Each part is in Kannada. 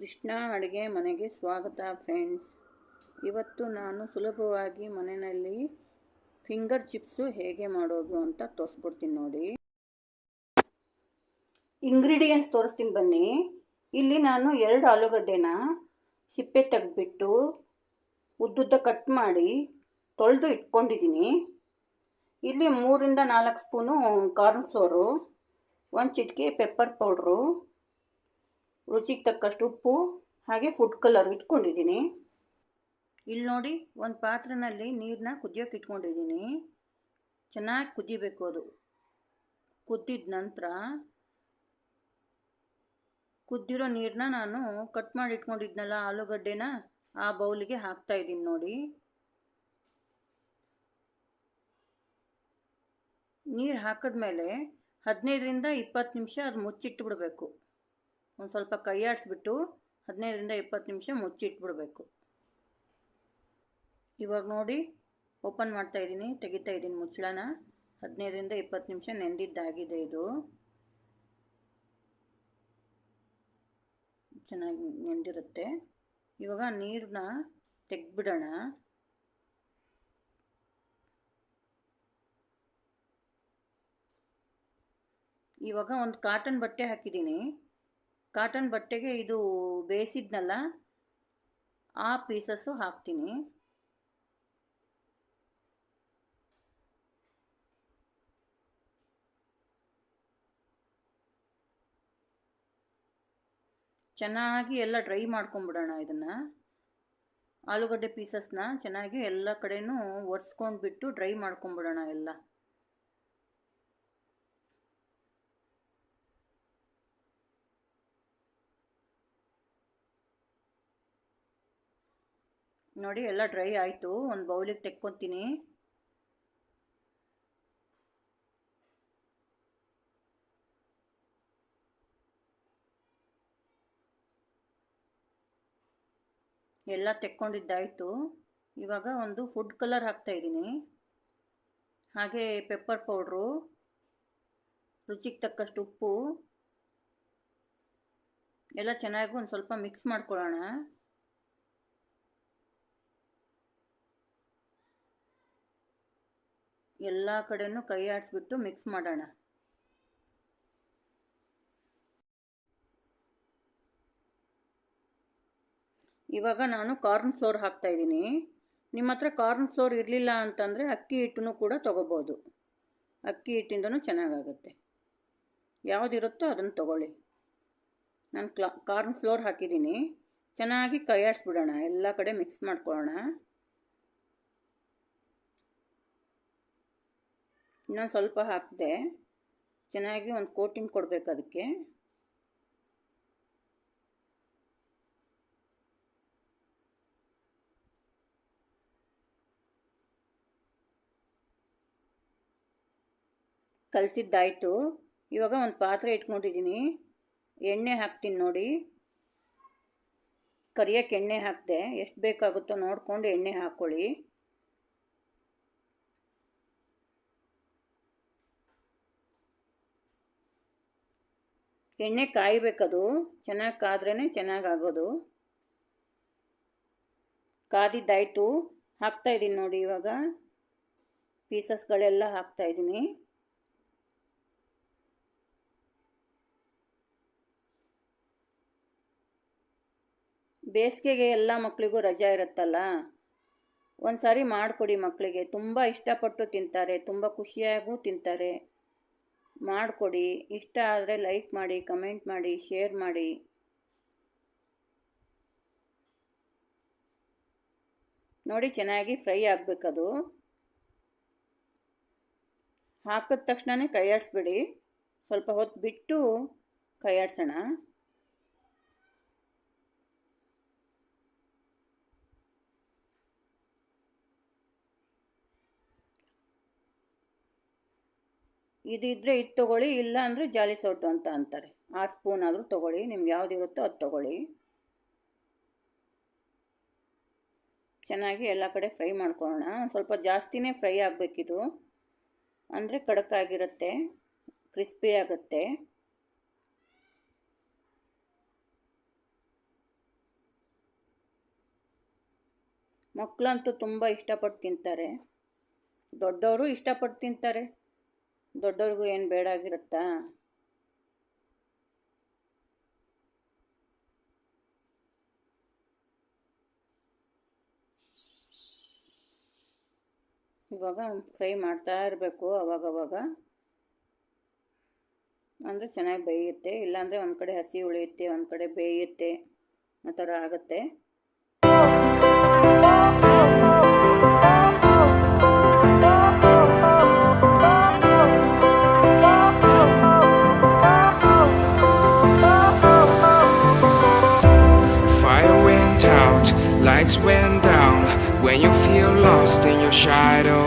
ಕೃಷ್ಣ ಅಡುಗೆ ಮನೆಗೆ ಸ್ವಾಗತ ಫ್ರೆಂಡ್ಸ್ ಇವತ್ತು ನಾನು ಸುಲಭವಾಗಿ ಮನೆಯಲ್ಲಿ ಫಿಂಗರ್ ಚಿಪ್ಸು ಹೇಗೆ ಮಾಡೋದು ಅಂತ ತೋರಿಸ್ಬಿಡ್ತೀನಿ ನೋಡಿ. ಇಂಗ್ರೀಡಿಯೆಂಟ್ಸ್ ತೋರಿಸ್ತೀನಿ ಬನ್ನಿ. ಇಲ್ಲಿ ನಾನು ಎರಡು ಆಲೂಗಡ್ಡೆನ ಸಿಪ್ಪೆ ತೆಗೆದ್ಬಿಟ್ಟು ಉದ್ದುದ್ದ ಕಟ್ ಮಾಡಿ ತೊಳೆದು ಇಟ್ಕೊಂಡಿದ್ದೀನಿ. ಇಲ್ಲಿ ಮೂರಿಂದ ನಾಲ್ಕು ಸ್ಪೂನು ಕಾರ್ನ್ ಫ್ಲೋರು ಒಂದು ಚಿಟಿಕೆ ಪೆಪ್ಪರ್ ಪೌಡ್ರು ರುಚಿಗೆ ತಕ್ಕಷ್ಟು ಉಪ್ಪು, ಹಾಗೆ ಫುಡ್ ಕಲರ್ ಇಟ್ಕೊಂಡಿದ್ದೀನಿ. ಇಲ್ಲಿ ನೋಡಿ, ಒಂದು ಪಾತ್ರೆಯಲ್ಲಿ ನೀರನ್ನ ಕುದಿಯೋಕೆ ಇಟ್ಕೊಂಡಿದ್ದೀನಿ. ಚೆನ್ನಾಗಿ ಕುದಿಬೇಕು ಅದು. ಕುದ್ದಿದ ನಂತರ ಕುದ್ದಿರೋ ನೀರನ್ನ ನಾನು ಕಟ್ ಮಾಡಿ ಇಟ್ಕೊಂಡಿದ್ನಲ್ಲ ಆಲೂಗಡ್ಡೆನ, ಆ ಬೌಲಿಗೆ ಹಾಕ್ತಾ ಇದ್ದೀನಿ ನೋಡಿ. ನೀರು ಹಾಕಿದ್ಮೇಲೆ ಹದಿನೈದರಿಂದ ಇಪ್ಪತ್ತು ನಿಮಿಷ ಅದು ಮುಚ್ಚಿಟ್ಟು ಬಿಡಬೇಕು ಒಂದು ಸ್ವಲ್ಪ ಕೈ ಆಡಿಸ್ಬಿಟ್ಟು ಹದಿನೈದರಿಂದ ಇಪ್ಪತ್ತು ನಿಮಿಷ ಮುಚ್ಚಿಟ್ಬಿಡ್ಬೇಕು. ಇವಾಗ ನೋಡಿ, ಓಪನ್ ಮಾಡ್ತಾ ಇದ್ದೀನಿ, ತೆಗಿತಾ ಇದ್ದೀನಿ ಮುಚ್ಚಳನ. ಹದಿನೈದರಿಂದ ಇಪ್ಪತ್ತು ನಿಮಿಷ ನೆಂದಿದ್ದಾಗಿದೆ ಇದು. ಚೆನ್ನಾಗಿ ನೆಂದಿರುತ್ತೆ. ಇವಾಗ ನೀರನ್ನ ತೆಗೆದ್ಬಿಡೋಣ. ಇವಾಗ ಒಂದು ಕಾಟನ್ ಬಟ್ಟೆ ಹಾಕಿದ್ದೀನಿ. ಕಾಟನ್ ಬಟ್ಟೆಗೆ ಇದು ಬೇಯಿಸಿದ್ನಲ್ಲ, ಆ ಪೀಸಸ್ಸು ಹಾಕ್ತೀನಿ. ಚೆನ್ನಾಗಿ ಎಲ್ಲ ಡ್ರೈ ಮಾಡ್ಕೊಂಬಿಡೋಣ ಇದನ್ನು. ಆಲೂಗಡ್ಡೆ ಪೀಸಸ್ನ ಚೆನ್ನಾಗಿ ಎಲ್ಲ ಕಡೆನೂ ಒರೆಸ್ಕೊಂಡ್ಬಿಟ್ಟು ಡ್ರೈ ಮಾಡ್ಕೊಂಬಿಡೋಣ ಎಲ್ಲ. ನೋಡಿ, ಎಲ್ಲ ಡ್ರೈ ಆಯಿತು. ಒಂದು ಬೌಲಿಗೆ ತೆಕ್ಕೊತೀನಿ. ಎಲ್ಲ ತೆಕ್ಕೊಂಡಿದ್ದಾಯಿತು. ಇವಾಗ ಒಂದು ಫುಡ್ ಕಲರ್ ಹಾಕ್ತಾಯಿದ್ದೀನಿ ಹಾಗೆ ಪೆಪ್ಪರ್ ಪೌಡ್ರು ರುಚಿಗೆ ತಕ್ಕಷ್ಟು ಉಪ್ಪು. ಎಲ್ಲ ಚೆನ್ನಾಗಿ ಒಂದು ಸ್ವಲ್ಪ ಮಿಕ್ಸ್ ಮಾಡ್ಕೊಳ್ಳೋಣ. ಎಲ್ಲ ಕಡೆನೂ ಕೈ ಆಡಿಸ್ಬಿಟ್ಟು ಮಿಕ್ಸ್ ಮಾಡೋಣ. ಇವಾಗ ನಾನು ಕಾರ್ನ್ ಫ್ಲೋರ್ ಹಾಕ್ತಾಯಿದ್ದೀನಿ ನಿಮ್ಮ ಹತ್ರ ಕಾರ್ನ್ ಫ್ಲೋರ್ ಇರಲಿಲ್ಲ ಅಂತಂದರೆ ಅಕ್ಕಿ ಹಿಟ್ಟನ್ನು ಕೂಡ ತೊಗೋಬೋದು. ಅಕ್ಕಿ ಹಿಟ್ಟಿಂದನೂ ಚೆನ್ನಾಗಾಗುತ್ತೆ. ಯಾವುದಿರುತ್ತೋ ಅದನ್ನು ತೊಗೊಳ್ಳಿ. ನಾನು ಕ್ಲಾ ಕಾರ್ನ್ ಫ್ಲೋರ್ ಹಾಕಿದ್ದೀನಿ. ಚೆನ್ನಾಗಿ ಕೈ ಆಡಿಸ್ಬಿಡೋಣ. ಎಲ್ಲ ಕಡೆ ಮಿಕ್ಸ್ ಮಾಡ್ಕೊಳ್ಳೋಣ. ಇನ್ನೊಂದು ಸ್ವಲ್ಪ ಹಾಕಿದೆ. ಚೆನ್ನಾಗಿ ಒಂದು ಕೋಟಿಂಗ್ ಕೊಡಬೇಕು ಅದಕ್ಕೆ. ಕಲಸಿದ್ದಾಯಿತು. ಇವಾಗ ಒಂದು ಪಾತ್ರೆ ಇಟ್ಕೊಂಡಿದ್ದೀನಿ ಎಣ್ಣೆ ಹಾಕ್ತೀನಿ ನೋಡಿ. ಕರಿಯೋಕ್ಕೆ ಎಣ್ಣೆ ಹಾಕಿದೆ. ಎಷ್ಟು ಬೇಕಾಗುತ್ತೋ ನೋಡಿಕೊಂಡು ಎಣ್ಣೆ ಹಾಕ್ಕೊಳ್ಳಿ ಎಣ್ಣೆ ಕಾಯಬೇಕದು. ಚೆನ್ನಾಗಿ ಕಾದ್ರೇ ಚೆನ್ನಾಗಿ ಆಗೋದು. ಕಾದಿದ್ದಾಯಿತು. ಹಾಕ್ತಾಯಿದ್ದೀನಿ ನೋಡಿ ಇವಾಗ. ಪೀಸಸ್ಗಳೆಲ್ಲ ಹಾಕ್ತಾಯಿದ್ದೀನಿ ಬೇಸಿಗೆಗೆ ಎಲ್ಲ ಮಕ್ಕಳಿಗೂ ರಜಾ ಇರುತ್ತಲ್ಲ? ಒಂದು ಸಾರಿ ಮಾಡಿಕೊಡಿ ಮಕ್ಕಳಿಗೆ ತುಂಬ ಇಷ್ಟಪಟ್ಟು ತಿಂತಾರೆ. ತುಂಬ ಖುಷಿಯಾಗೂ ತಿಂತಾರೆ. ಮಾಡಿಕೊಡಿ. ಇಷ್ಟ ಆದರೆ ಲೈಕ್ ಮಾಡಿ ಕಮೆಂಟ್ ಮಾಡಿ ಶೇರ್ ಮಾಡಿ. ನೋಡಿ ಚೆನ್ನಾಗಿ ಫ್ರೈ ಆಗಬೇಕದು. ಹಾಕಿದ ತಕ್ಷಣನೇ ಕೈ ಆಡಿಸ್ಬಿಡಿ ಸ್ವಲ್ಪ ಹೊತ್ತು ಬಿಟ್ಟು ಕೈ ಇದಿದ್ರೆ ಇದು ತೊಗೊಳ್ಳಿ, ಇಲ್ಲ ಅಂದರೆ ಜಾಲಿ ಸೌಟು ಅಂತ ಅಂತಾರೆ. ಆ ಸ್ಪೂನ್ ಆದರೂ ತೊಗೊಳ್ಳಿ, ನಿಮ್ಗೆ ಯಾವ್ದು ಇರುತ್ತೋ ಅದು ತೊಗೊಳ್ಳಿ. ಚೆನ್ನಾಗಿ ಎಲ್ಲ ಕಡೆ ಫ್ರೈ ಮಾಡ್ಕೊಳ್ಳೋಣ. ಸ್ವಲ್ಪ ಜಾಸ್ತಿನೇ ಫ್ರೈ ಆಗಬೇಕಿದು. ಅಂದರೆ ಕಡಕಾಗಿರುತ್ತೆ ಕ್ರಿಸ್ಪಿ ಆಗುತ್ತೆ. ಮಕ್ಕಳಂತೂ ತುಂಬ ಇಷ್ಟಪಟ್ಟು ತಿಂತಾರೆ. ದೊಡ್ಡವರು ಇಷ್ಟಪಟ್ಟು ತಿಂತಾರೆ. ದೊಡ್ಡವ್ರಿಗೂ ಏನು ಬೇಡ ಆಗಿರುತ್ತಾ? ಇವಾಗ ಫ್ರೈ ಮಾಡ್ತಾ ಇರಬೇಕು ಅವಾಗವಾಗ. ಅಂದರೆ ಚೆನ್ನಾಗಿ ಬೇಯುತ್ತೆ. ಇಲ್ಲಾಂದರೆ ಒಂದು ಕಡೆ ಹಸಿ ಉಳಿಯುತ್ತೆ ಒಂದು ಕಡೆ ಬೇಯುತ್ತೆ. ಆ ಥರ ಆಗುತ್ತೆ. When you feel lost in your shadow,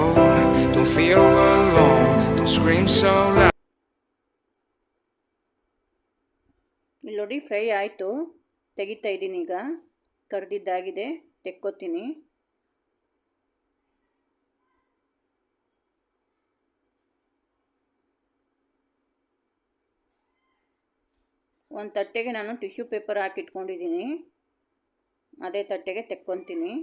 don't feel alone, don't scream so loud. ನೋಡಿ ಫ್ರೈ ಆಯಿತು. ತೆಗಿತಾ ಇದ್ದೀನಿ ಈಗ. ಕರೆದಿದ್ದಾಗಿದೆ. ತೆಕ್ಕೋತೀನಿ. ಒಂದು ತಟ್ಟೆಗೆ ನಾನು ಟಿಶ್ಯೂ ಪೇಪರ್ ಹಾಕಿಟ್ಕೊಂಡಿದ್ದೀನಿ. ಅದೇ ತಟ್ಟೆಗೆ ತೆಕ್ಕೊತೀನಿ.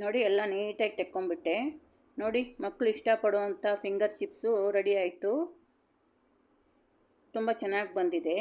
ನೋಡಿ ಎಲ್ಲ ನೀಟಾಗಿ ತೆಕ್ಕೊಂಬಿಟ್ಟೆ ನೋಡಿ ಮಕ್ಕಳು ಇಷ್ಟಪಡುವಂಥ ಫಿಂಗರ್ ಚಿಪ್ಸು ರೆಡಿ ಆಯಿತು. ತುಂಬ ಚೆನ್ನಾಗಿ ಬಂದಿದೆ.